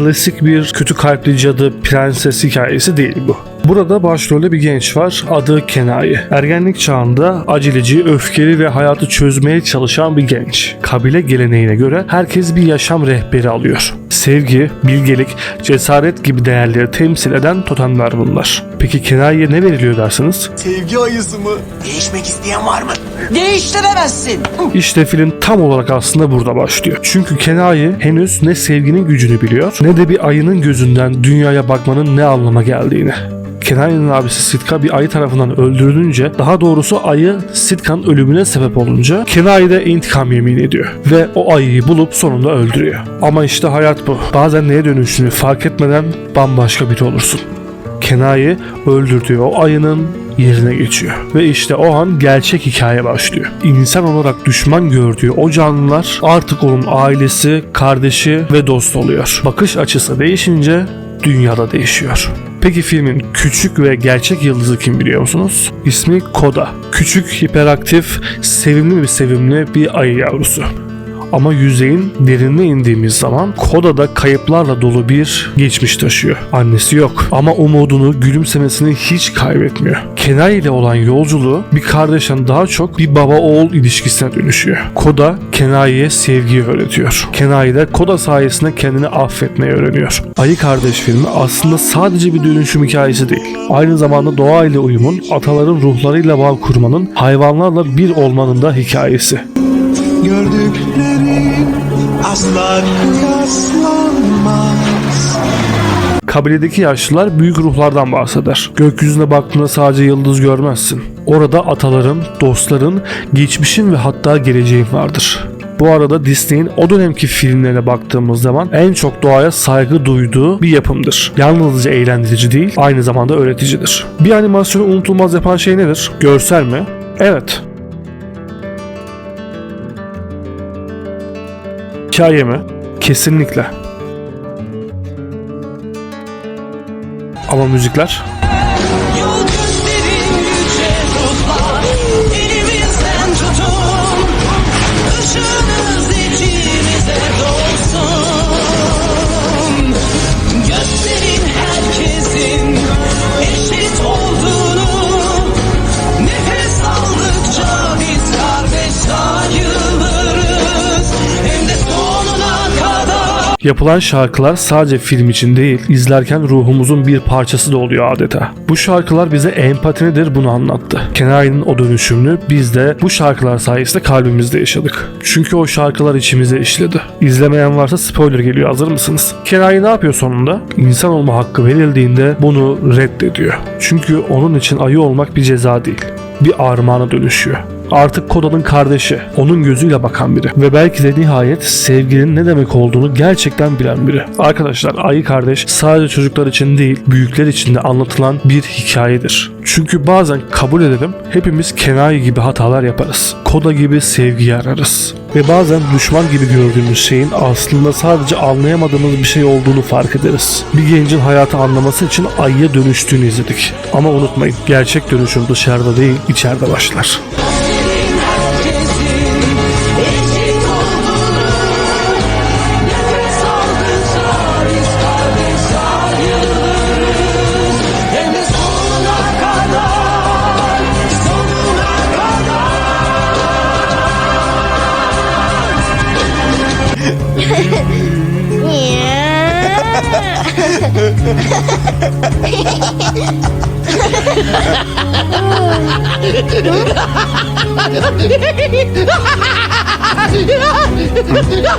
klasik bir kötü kalpli cadı prenses hikayesi değil bu. Burada başrolde bir genç var. Adı Kenayi. Ergenlik çağında aceleci, öfkeli ve hayatı çözmeye çalışan bir genç. Kabile geleneğine göre herkes bir yaşam rehberi alıyor. Sevgi, bilgelik, cesaret gibi değerleri temsil eden totemler bunlar. Peki Kenayi'ye ne veriliyor dersiniz? Sevgi ayısı mı? Değişmek isteyen var mı? Değiştiremezsin. İşte film tam olarak aslında burada başlıyor. Çünkü Kenayi henüz ne sevginin gücünü biliyor ne de bir ayının gözünden dünyaya bakmanın ne anlama geldiğini. Kenayi'nin abisi Sitka bir ayı tarafından öldürülünce daha doğrusu ayı Sitka'nın ölümüne sebep olunca Kenayi de intikam yemin ediyor ve o ayıyı bulup sonunda öldürüyor. Ama işte hayat bu. Bazen neye dönüştüğünü fark etmeden bambaşka biri olursun. Kenayi öldürdüğü o ayının yerine geçiyor. Ve işte o an gerçek hikaye başlıyor. İnsan olarak düşman gördüğü o canlılar artık onun ailesi, kardeşi ve dost oluyor. Bakış açısı değişince dünyada değişiyor. Peki filmin küçük ve gerçek yıldızı kim biliyor musunuz? İsmi Koda. Küçük, hiperaktif, sevimli bir sevimli bir ayı yavrusu. Ama yüzeyin derinine indiğimiz zaman Koda'da kayıplarla dolu bir geçmiş taşıyor. Annesi yok ama umudunu, gülümsemesini hiç kaybetmiyor. Kenai ile olan yolculuğu bir kardeşten daha çok bir baba oğul ilişkisine dönüşüyor. Koda Kenai'ye sevgiyi öğretiyor. Kenai de Koda sayesinde kendini affetmeyi öğreniyor. Ayı Kardeş filmi aslında sadece bir dönüşüm hikayesi değil. Aynı zamanda doğayla uyumun, ataların ruhlarıyla bağ kurmanın, hayvanlarla bir olmanın da hikayesi. Gördüklerin asla kıyaslanmaz. Kabiledeki yaşlılar büyük ruhlardan bahseder. Gökyüzüne baktığında sadece yıldız görmezsin. Orada ataların, dostların, geçmişin ve hatta geleceğin vardır. Bu arada Disney'in o dönemki filmlerine baktığımız zaman en çok doğaya saygı duyduğu bir yapımdır. Yalnızca eğlendirici değil, aynı zamanda öğreticidir. Bir animasyonu unutulmaz yapan şey nedir? Görsel mi? Evet. Hikaye mi? Kesinlikle. Ama müzikler? Yapılan şarkılar sadece film için değil, izlerken ruhumuzun bir parçası da oluyor adeta. Bu şarkılar bize empati nedir bunu anlattı. Kenai'nin o dönüşümünü biz de bu şarkılar sayesinde kalbimizde yaşadık. Çünkü o şarkılar içimize işledi. İzlemeyen varsa spoiler geliyor hazır mısınız? Kenai ne yapıyor sonunda? İnsan olma hakkı verildiğinde bunu reddediyor. Çünkü onun için ayı olmak bir ceza değil. Bir armağana dönüşüyor. Artık Koda'nın kardeşi, onun gözüyle bakan biri ve belki de nihayet sevginin ne demek olduğunu gerçekten bilen biri. Arkadaşlar Ayı Kardeş sadece çocuklar için değil, büyükler için de anlatılan bir hikayedir. Çünkü bazen kabul edelim hepimiz Kenai gibi hatalar yaparız. Koda gibi sevgiyi ararız. Ve bazen düşman gibi gördüğümüz şeyin aslında sadece anlayamadığımız bir şey olduğunu fark ederiz. Bir gencin hayatı anlaması için ayıya dönüştüğünü izledik. Ama unutmayın gerçek dönüşüm dışarıda değil içeride başlar. 你。